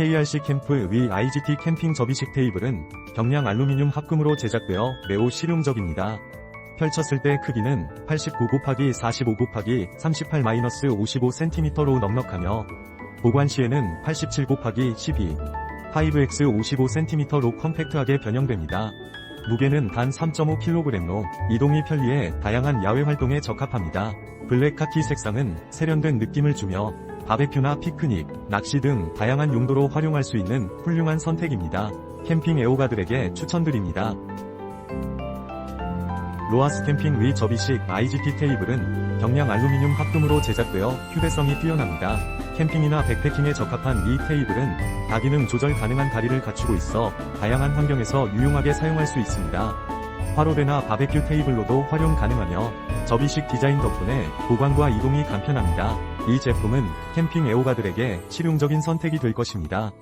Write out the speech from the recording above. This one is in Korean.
KRC 캠프 위 IGT 캠핑 접이식 테이블은 경량 알루미늄 합금으로 제작되어 매우 실용적입니다. 펼쳤을 때 크기는 89 곱하기 45 곱하기 38-55cm로 넉넉하며 보관 시에는 87 곱하기 12 5X 55cm로 컴팩트하게 변형됩니다. 무게는 단 3.5kg로 이동이 편리해 다양한 야외 활동에 적합합니다. 블랙 카키 색상은 세련된 느낌을 주며 바베큐나 피크닉, 낚시 등 다양한 용도로 활용할 수 있는 훌륭한 선택입니다. 캠핑 애호가들에게 추천드립니다. 로아스 캠핑 위 접이식 IGT 테이블은 경량 알루미늄 합금으로 제작되어 휴대성이 뛰어납니다. 캠핑이나 백패킹에 적합한 이 테이블은 다기능 조절 가능한 다리를 갖추고 있어 다양한 환경에서 유용하게 사용할 수 있습니다. 화로대나 바베큐 테이블로도 활용 가능하며 접이식 디자인 덕분에 보관과 이동이 간편합니다. 이 제품은 캠핑 애호가들에게 실용적인 선택이 될 것입니다.